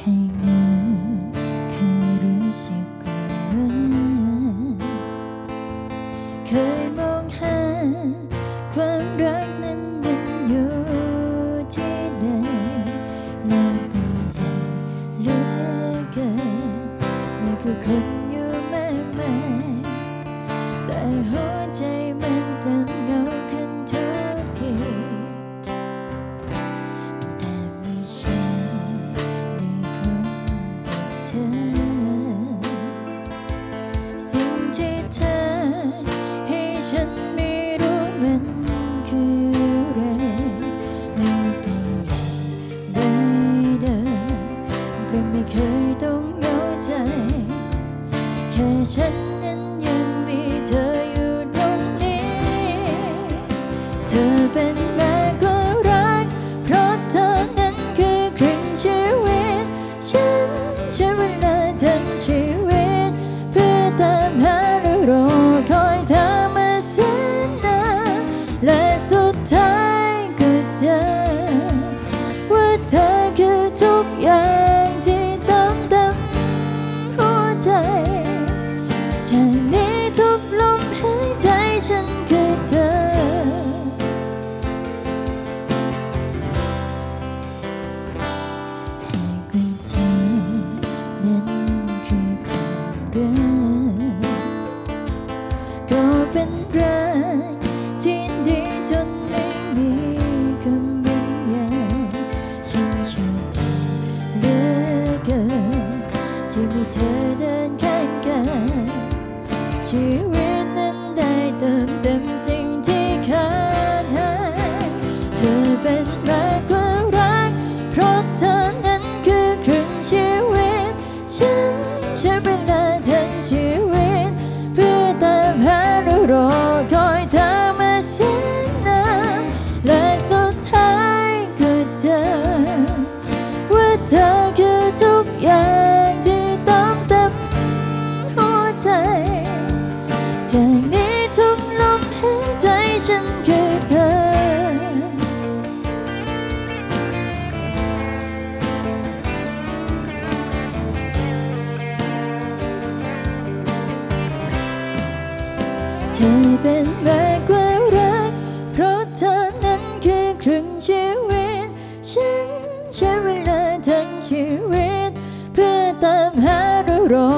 เคยเหงาเคยรู้สึกกลัวเคยมองหาความรักนั้นมันอยู่ที่ใดโลกใบใหญ่เหลือเกินมีผู้คนอยู่มากมายแต่หัวใจมัน ให้ฉันไม่รู้มันคืออะไรโลกใบใทุกลมหายใจฉันคือเธอ ให้กว่าเธอนั้นคือความรักก็เป็นรัก ชีวิตนั้นได้เติมเต็มสิ่งที่ขาดหายเธอเป็นมากกว่ารัก เพราะเธอนั้นคือครึ่งชีวิต ฉันใช้เวลาทั้งชีวิต เพื่อตามหาและรอคอยเธอมาแสนนานและสุดท้ายก็เจอว่าเธอคือทุกอย่างที่เติมเต็มหัวใจ ธอเป็นมากกว่ารัก เพราะเธอนั้นคือครึ่งชีวิต ฉันใช้เวลาทั้งชีวิต เพื่อตามหาและรอ